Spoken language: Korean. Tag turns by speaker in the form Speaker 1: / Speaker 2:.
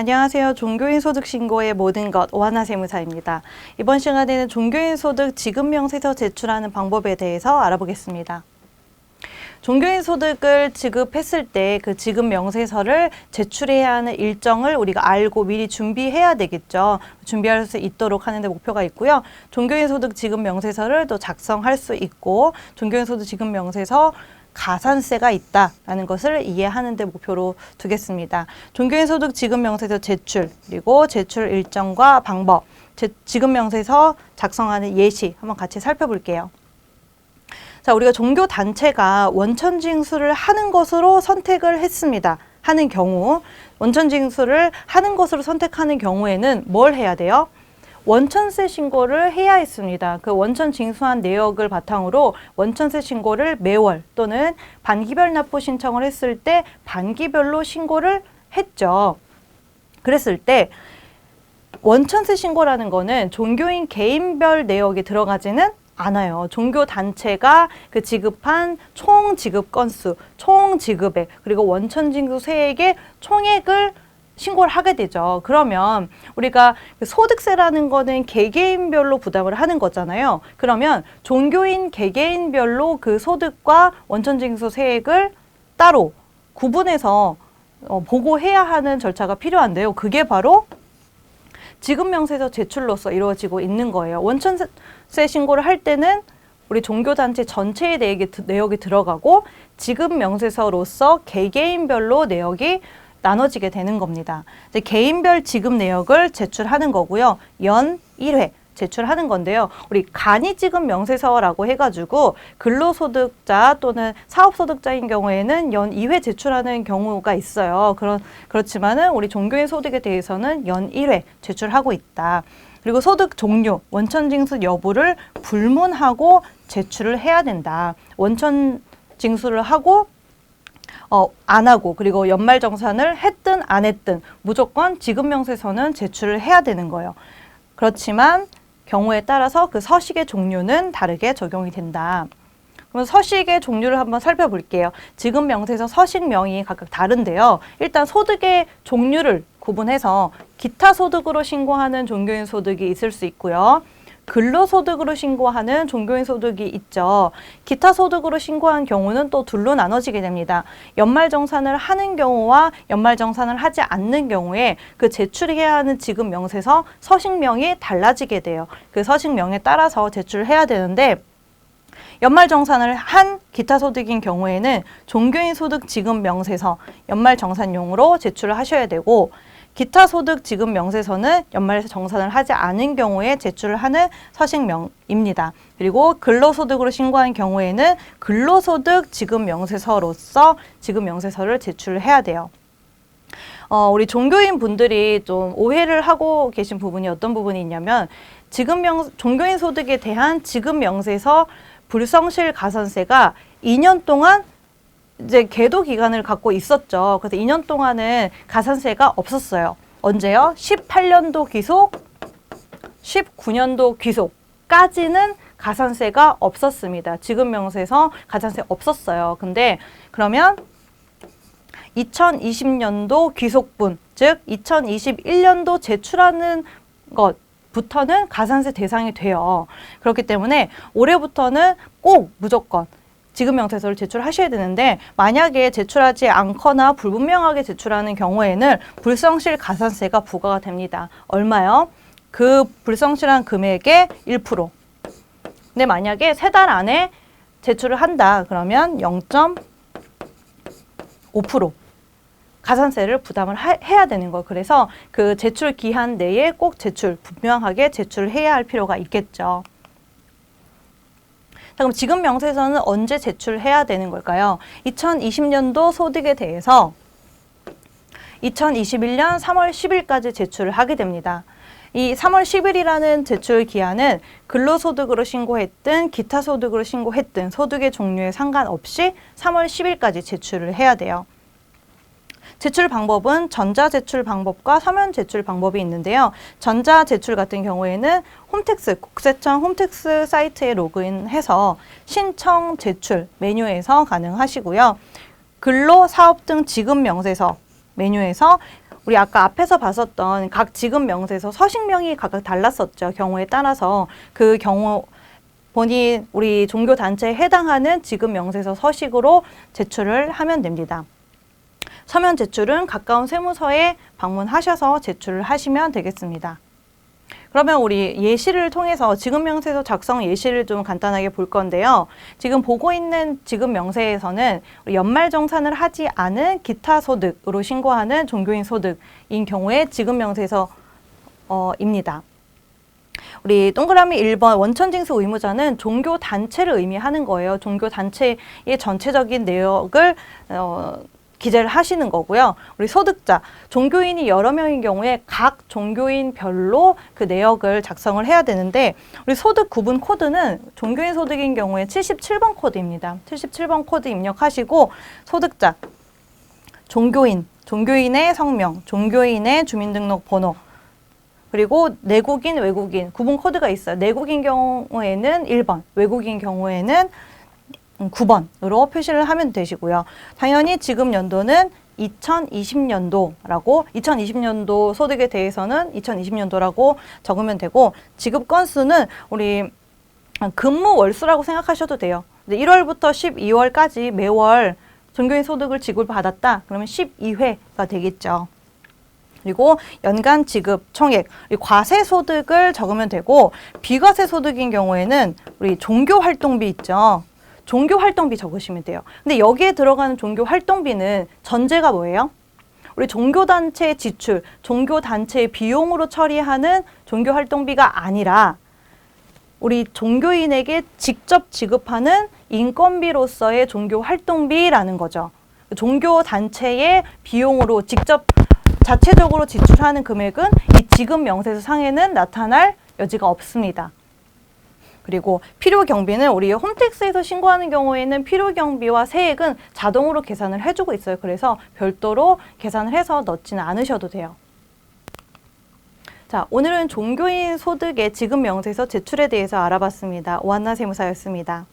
Speaker 1: 안녕하세요. 종교인 소득 신고의 모든 것 오하나 세무사입니다. 이번 시간에는 종교인 소득 지급명세서 제출하는 방법에 대해서 알아보겠습니다. 종교인 소득을 지급했을 때 그 지급 명세서를 제출해야 하는 일정을 우리가 알고 미리 준비해야 되겠죠. 준비할 수 있도록 하는데 목표가 있고요. 종교인 소득 지급 명세서를 또 작성할 수 있고 종교인 소득 지급 명세서 가산세가 있다라는 것을 이해하는 데 목표로 두겠습니다. 종교인 소득 지급 명세서 제출 그리고 제출 일정과 방법, 제, 지급 명세서 작성하는 예시 한번 같이 살펴볼게요. 자, 우리가 종교 단체가 원천 징수를 하는 것으로 선택을 했습니다. 하는 경우 원천 징수를 하는 것으로 선택하는 경우에는 뭘 해야 돼요? 원천세 신고를 해야 했습니다. 그 원천 징수한 내역을 바탕으로 원천세 신고를 매월 또는 반기별 납부 신청을 했을 때 반기별로 신고를 했죠. 그랬을 때 원천세 신고라는 거는 종교인 개인별 내역이 들어가지는 않아요. 종교 단체가 그 지급한 총 지급 건수, 총 지급액, 그리고 원천 징수 세액의 총액을 신고를 하게 되죠. 그러면 우리가 그 소득세라는 거는 개개인별로 부담을 하는 거잖아요. 그러면 종교인 개개인별로 그 소득과 원천징수 세액을 따로 구분해서 어, 보고해야 하는 절차가 필요한데요. 그게 바로 지급 명세서 제출로서 이루어지고 있는 거예요. 원천세 신고를 할 때는 우리 종교단체 전체의 내역이, 내역이 들어가고 지급 명세서로서 개개인별로 내역이 나눠지게 되는 겁니다. 개인별 지급 내역을 제출하는 거고요. 연 1회 제출하는 건데요. 우리 간이 지급 명세서라고 해가지고 근로소득자 또는 사업소득자인 경우에는 연 2회 제출하는 경우가 있어요. 그런 그렇지만은 우리 종교인 소득에 대해서는 연 1회 제출하고 있다. 그리고 소득 종류, 원천 징수 여부를 불문하고 제출을 해야 된다. 원천 징수를 하고 어, 안 하고 그리고 연말정산을 했든 안 했든 무조건 지급명세서는 제출을 해야 되는 거예요. 그렇지만 경우에 따라서 그 서식의 종류는 다르게 적용이 된다. 그럼 서식의 종류를 한번 살펴볼게요. 지급 명세서 서식 명이 각각 다른데요. 일단 소득의 종류를 구분해서 기타 소득으로 신고하는 종교인 소득이 있을 수 있고요. 근로소득으로 신고하는 종교인 소득이 있죠. 기타 소득으로 신고한 경우는 또 둘로 나눠지게 됩니다. 연말정산을 하는 경우와 연말정산을 하지 않는 경우에 그 제출해야 하는 지급 명세서 서식명이 달라지게 돼요. 그 서식명에 따라서 제출해야 되는데 연말정산을 한 기타 소득인 경우에는 종교인 소득 지급 명세서 연말정산용으로 제출을 하셔야 되고 기타 소득 지급 명세서는 연말 정산을 하지 않은 경우에 제출을 하는 서식명입니다. 그리고 근로소득으로 신고한 경우에는 근로소득 지급 명세서로서 지급 명세서를 제출을 해야 돼요. 어, 우리 종교인 분들이 좀 오해를 하고 계신 부분이 어떤 부분이 있냐면 지급 명 종교인 소득에 대한 지급 명세서 불성실 가산세가 2년 동안 이제 계도 기간을 갖고 있었죠. 그래서 2년 동안은 가산세가 없었어요. 언제요? 18년도 귀속, 19년도 귀속까지는 가산세가 없었습니다. 지금 명세서 가산세 없었어요. 근데 그러면 2020년도 귀속분, 즉 2021년도 제출하는 것 부터는 가산세 대상이 돼요. 그렇기 때문에 올해부터는 꼭 무조건 지급 명세서를 제출하셔야 되는데 만약에 제출하지 않거나 불분명하게 제출하는 경우에는 불성실 가산세가 부과가 됩니다. 얼마요? 그 불성실한 금액의 1%. 근데 만약에 세 달 안에 제출을 한다 그러면 0.5% 가산세를 부담을 하, 해야 되는 거예요. 그래서 그 제출 기한 내에 꼭 제출 분명하게 제출을 해야 할 필요가 있겠죠. 그럼 지급 명세서는 언제 제출해야 되는 걸까요? 2020년도 소득에 대해서 2021년 3월 10일까지 제출을 하게 됩니다. 이 3월 10일이라는 제출 기한은 근로소득으로 신고했든 기타 소득으로 신고했든 소득의 종류에 상관없이 3월 10일까지 제출을 해야 돼요. 제출 방법은 전자 제출 방법과 서면 제출 방법이 있는데요. 전자 제출 같은 경우에는 홈택스 국세청 홈택스 사이트에 로그인해서 신청 제출 메뉴에서 가능하시고요. 근로 사업 등 지급 명세서 메뉴에서 우리 아까 앞에서 봤었던 각 지급 명세서 서식명이 각각 달랐었죠. 경우에 따라서 그 경우 본인 우리 종교 단체에 해당하는 지급 명세서 서식으로 제출을 하면 됩니다. 서면 제출은 가까운 세무서에 방문하셔서 제출을 하시면 되겠습니다. 그러면 우리 예시를 통해서 지급 명세서 작성 예시를 좀 간단하게 볼 건데요. 지금 보고 있는 지급 명세에서는 연말 정산을 하지 않은 기타 소득으로 신고하는 종교인 소득인 경우에 지급 명세서 어, 입니다. 우리 동그라미 1번 원천징수 의무자는 종교 단체를 의미하는 거예요. 종교 단체의 전체적인 내역을 어, 기재를 하시는 거고요. 우리 소득자, 종교인이 여러 명인 경우에 각 종교인별로 그 내역을 작성을 해야 되는데 우리 소득 구분 코드는 종교인 소득인 경우에 77번 코드입니다. 77번 코드 입력하시고 소득자, 종교인, 종교인의 성명, 종교인의 주민등록번호, 그리고 내국인, 외국인 구분 코드가 있어요. 내국인 경우에는 1번, 외국인 경우에는 9번으로 표시를 하면 되시고요. 당연히 지금 연도는 2020년도라고 2020년도 소득에 대해서는 2020년도라고 적으면 되고 지급 건수는 우리 근무 월수라고 생각하셔도 돼요. 1월부터 12월까지 매월 종교인 소득을 지급을 받았다. 그러면 12회가 되겠죠. 그리고 연간 지급 총액, 과세 소득을 적으면 되고 비과세 소득인 경우에는 우리 종교 활동비 있죠. 종교 활동비 적으시면 돼요. 근데 여기에 들어가는 종교 활동비는 전제가 뭐예요? 우리 종교단체 지출, 종교단체의 비용으로 처리하는 종교 활동비가 아니라 우리 종교인에게 직접 지급하는 인건비로서의 종교 활동비라는 거죠. 종교 단체의 비용으로 직접 자체적으로 지출하는 금액은 이 지급 명세서 상에는 나타날 여지가 없습니다. 그리고 필요 경비는 우리 홈택스에서 신고하는 경우에는 필요 경비와 세액은 자동으로 계산을 해주고 있어요. 그래서 별도로 계산을 해서 넣지는 않으셔도 돼요. 자, 오늘은 종교인 소득의 지급 명세서 제출에 대해서 알아봤습니다. 오한나 세무사였습니다.